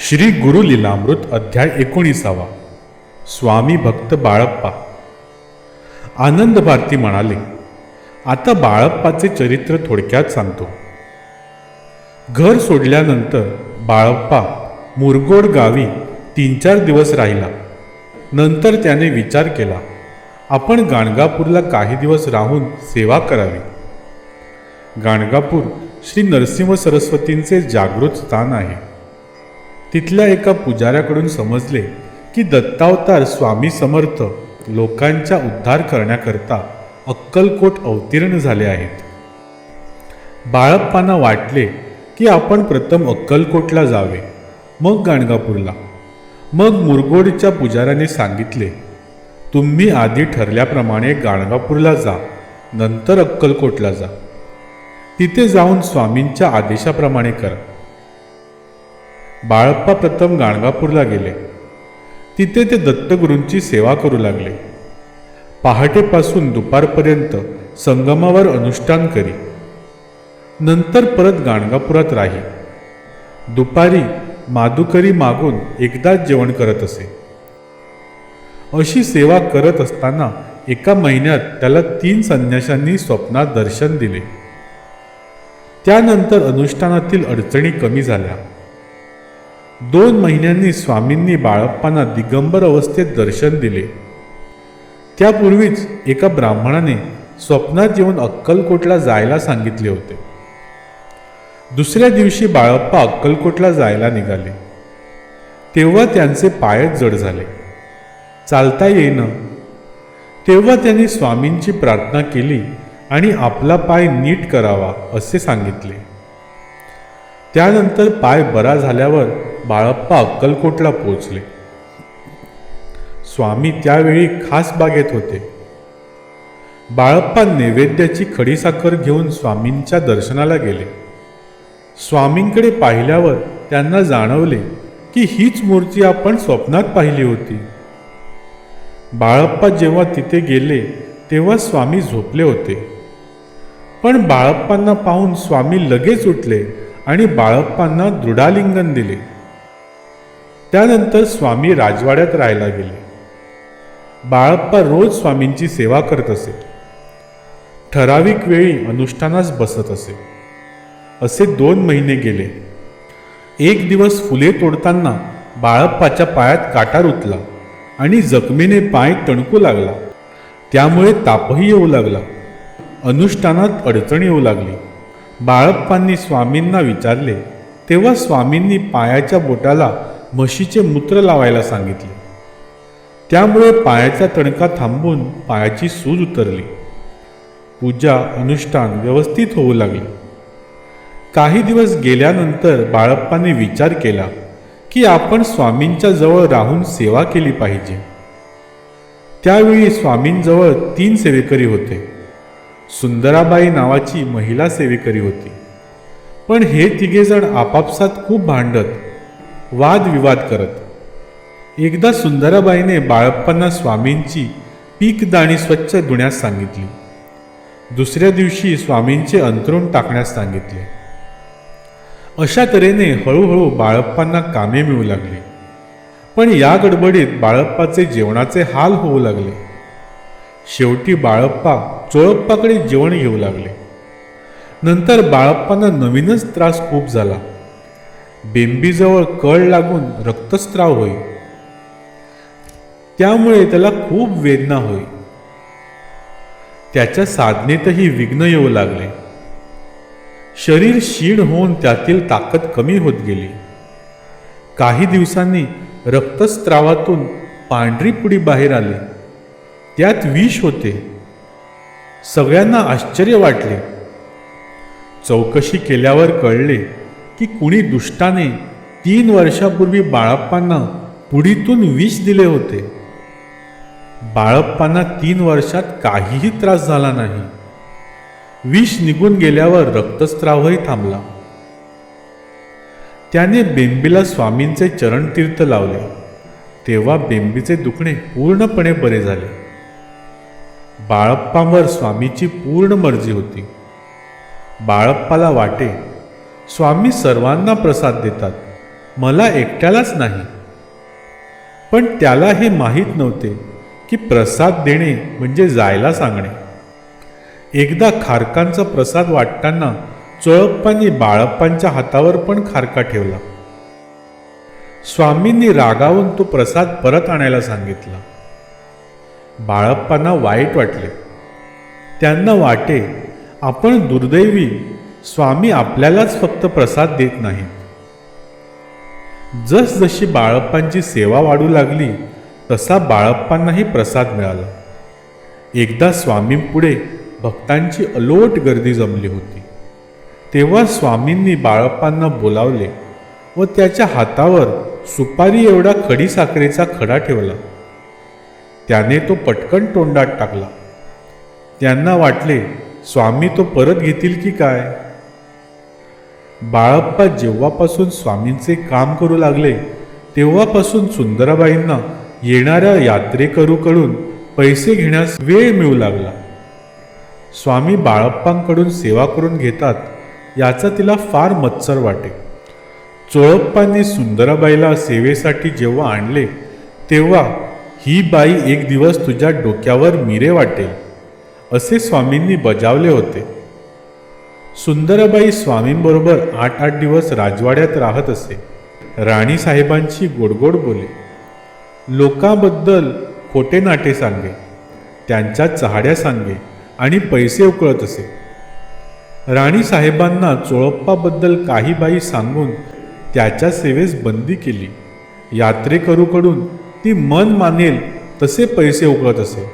श्री गुरु लीलामृत अध्याय एकोणीसावा. स्वामी भक्त बाळप्पा. आनंद भारती म्हणाले आता बाळप्पाचे चरित्र थोडक्यात सांगतो. घर सोडल्यानंतर बाळप्पा मुरगोड गावी तीन चार दिवस राहिला. नंतर त्याने विचार केला आपण गाणगापूरला काही दिवस राहून सेवा करावी. गाणगापूर श्री नरसिंह सरस्वतींचे जागृत स्थान आहे. तिथल्या एका पुजाऱ्याकडून समजले की दत्तावतार स्वामी समर्थ लोकांचा उद्धार करण्याकरता अक्कलकोट अवतीर्ण झाले आहेत. बाळप्पांना वाटले की आपण प्रथम अक्कलकोटला जावे मग गाणगापूरला. मग मुरगोडच्या पुजाऱ्याने सांगितले तुम्ही आधी ठरल्याप्रमाणे गाणगापूरला जा नंतर अक्कलकोटला जा. तिथे जाऊन स्वामींच्या आदेशाप्रमाणे करा. बाळप्पा प्रथम गाणगापूरला गेले. तिथे ते दत्तगुरूंची सेवा करू लागले. पहाटेपासून दुपारपर्यंत संगमावर अनुष्ठान करी. नंतर परत गाणगापुरात राही. दुपारी माधुकरी मागून एकदाच जेवण करत असे. अशी सेवा करत असताना एका महिन्यात त्याला तीन संन्याशांनी स्वप्नात दर्शन दिले. त्यानंतर अनुष्ठानातील अडचणी कमी झाल्या. दोन महिन्यांनी स्वामींनी बाळप्पांना दिगंबर अवस्थेत दर्शन दिले. त्यापूर्वीच एका ब्राह्मणाने स्वप्नात येऊन अक्कलकोटला जायला सांगितले होते. दुसऱ्या दिवशी बाळप्पा अक्कलकोटला जायला निघाले. तेव्हा त्यांचे पायच जड झाले. चालता येईना. तेव्हा त्यांनी स्वामींची प्रार्थना केली आणि आपला पाय नीट करावा असे सांगितले. त्यानंतर पाय बरा झाल्यावर बाळप्पा अक्कलकोटला पोचले स्वामी त्यावेळी खास बागेत होते. बाळप्पा नैवेद्याची खडीसाखर घेऊन स्वामींच्या दर्शनाला गेले. स्वामींकडे पाहिल्यावर त्यांना जाणवले की हीच मूर्ती आपण स्वप्नात पाहिली होती. बाळप्पा जेव्हा तिथे गेले तेव्हा स्वामी झोपले होते. पण बाळप्पांना पाहून स्वामी लगेच उठले आणि बाळप्पांना दृढालिंगन दिले. त्यानंतर स्वामी राजवाड्यात राहायला गेले. बाळप्पा रोज स्वामींची सेवा करत असे. ठराविक वेळी अनुष्ठानास बसत असे. असे दोन महिने गेले. एक दिवस फुले तोडताना बाळप्पाच्या पायात काटा रुतला आणि जखमेने पाय तणकू लागला. त्यामुळे तापही येऊ लागला. अनुष्ठानात अडचण येऊ लागली. बाळप्पांनी स्वामींना विचारले तेव्हा स्वामींनी पायाच्या बोटाला म्हशीचे मूत्र लावायला सांगितले. त्यामुळे पायाचा तणका थांबून पायाची सूज उतरली. पूजा अनुष्ठान व्यवस्थित होऊ लागले. काही दिवस गेल्यानंतर बाळप्पाने विचार केला की आपण स्वामींच्या जवळ राहून सेवा केली पाहिजे. त्यावेळी स्वामींजवळ तीन सेवेकरी होते. सुंदराबाई नावाची महिला सेवेकरी होती. पण हे तिघेजण आपापसात खूप भांडत वादविवाद करत. एकदा सुंदराबाईने बाळप्पांना स्वामींची पीकदाणी स्वच्छ धुण्यास सांगितली. दुसऱ्या दिवशी स्वामींचे अंतरून टाकण्यास सांगितले. अशा तऱ्हेने हळूहळू बाळप्पांना कामे मिळू लागली. पण या गडबडीत बाळप्पाचे जेवणाचे हाल होऊ लागले. शेवटी बाळप्पा चोळप्पाकडे जेवण घेऊ लागले. नंतर बाळप्पांना नवीनच त्रास खूप झाला. बेंबीजवळ कळ लागून रक्तस्त्राव होई त्यामुळे त्याला खूप वेदना होई त्याच्या साधनेतही विघ्न येऊ लागले. शरीर शीण होऊन त्यातील ताकद कमी होत गेली. काही दिवसांनी रक्तस्त्रावातून पांढरी पुडी बाहेर आली. त्यात विष होते. सगळ्यांना आश्चर्य वाटले. चौकशी केल्यावर कळले की कुणी दुष्टाने तीन वर्षापूर्वी बाळप्पांना पुडीतून विष दिले होते. बाळप्पांना तीन वर्षात काहीही त्रास झाला नाही. विष निघून गेल्यावर रक्तस्रावही थांबला. त्याने बेंबीला स्वामींचे चरणतीर्थ लावले. तेव्हा बेंबीचे दुखणे पूर्णपणे बरे झाले. बाळप्पांवर स्वामीची पूर्ण मर्जी होती. बाळप्पाला वाटे स्वामी सर्वांना प्रसाद देतात. मला एकट्यालाच नाही. पण त्याला हे माहीत नव्हते की प्रसाद देणे म्हणजे जायला सांगणे. एकदा खारकांचा प्रसाद वाटताना चोळप्पांनी बाळप्पांच्या हातावर पण खारका ठेवला. स्वामींनी रागावून तो प्रसाद परत आणायला सांगितला. बाळप्पांना वाईट वाटले. त्यांना वाटे आपण दुर्दैवी स्वामी आपल्यालाच फक्त प्रसाद देत नाहीत जसजशी बाळप्पांची सेवा वाढू लागली तसा बाळप्पांनाही प्रसाद मिळाला. एकदा स्वामींपुढे भक्तांची अलोट गर्दी जमली होती. तेव्हा स्वामींनी बाळप्पांना बोलावले व त्याच्या हातावर सुपारी एवढा खडीसाखरेचा खडा ठेवला. त्याने तो पटकन तोंडात टाकला. त्यांना वाटले स्वामी तो परत घेतील की काय? बाळप्पा जेव्हापासून स्वामींचे काम करू लागले तेव्हापासून सुंदराबाईंना येणाऱ्या यात्रेकरूकडून पैसे घेण्यास वेळ मिळू लागला. स्वामी बाळप्पांकडून सेवा करून घेतात याचा तिला फार मत्सर वाटे. चोळप्पांनी सुंदराबाईला सेवेसाठी जेव्हा आणले तेव्हा ही बाई एक दिवस तुझ्या डोक्यावर मिरे वाटेल असे स्वामींनी बजावले होते. सुंदराबाई स्वामींबरोबर आठ आठ दिवस राजवाड्यात राहत असे. राणी साहेबांची गोडगोड बोले. लोकांबद्दल खोटे नाटे सांगे. त्यांच्या चहाड्या सांगे आणि पैसे उकळत असे. राणी साहेबांना चोळप्पाबद्दल काही बाई सांगून त्याच्या सेवेस बंदी केली. यात्रेकरूकडून ती मन मानेल तसे पैसे उकळत असे.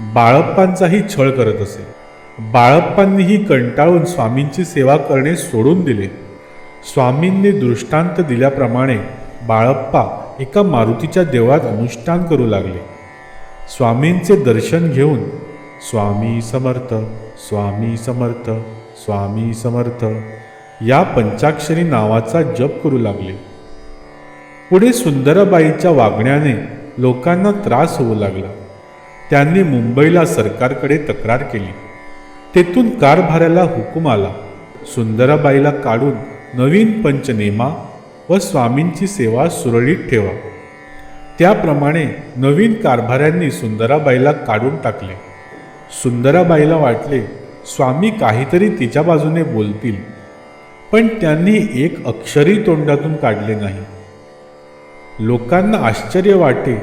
बाळप्पांचाही छळ करत असे. बाळप्पांनीही कंटाळून स्वामींची सेवा करणे सोडून दिले. स्वामींनी दृष्टांत दिल्याप्रमाणे बाळप्पा एका मारुतीच्या देवळात अनुष्ठान करू लागले. स्वामींचे दर्शन घेऊन स्वामी समर्थ स्वामी समर्थ स्वामी समर्थ या पंचाक्षरी नावाचा जप करू लागले. पुढे सुंदराबाईच्या वागण्याने लोकांना त्रास होऊ लागला. त्यांनी मुंबईला सरकारकडे तक्रार केली. तेथून कारभाऱ्याला हुकूम आला. सुंदराबाईला काढून नवीन पंचनेमा व स्वामींची सेवा सुरळीत ठेवा. त्याप्रमाणे नवीन कारभाऱ्यांनी सुंदराबाईला काढून टाकले. सुंदराबाईला वाटले स्वामी काहीतरी तिच्या बाजूने बोलतील. पण त्यांनी एक अक्षरी तोंडातून काढले नाही. लोकांना आश्चर्य वाटे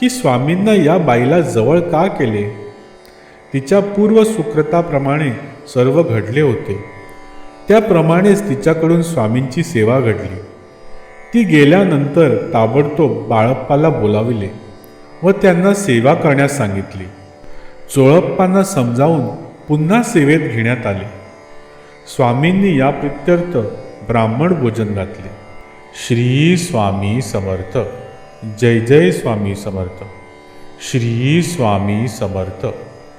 की स्वामींना या बाईला जवळ का केले? तिच्या पूर्व सुकृताप्रमाणे सर्व घडले होते. त्याप्रमाणेच तिच्याकडून स्वामींची सेवा घडली. ती गेल्यानंतर ताबडतोब बाळप्पाला बोलाविले व त्यांना सेवा करण्यास सांगितली. चोळप्पांना समजावून पुन्हा सेवेत घेण्यात आले. स्वामींनी या प्रित्यर्थ ब्राह्मण भोजन घातले. श्री स्वामी समर्थ. जय जय स्वामी समर्थ. श्री स्वामी समर्थ.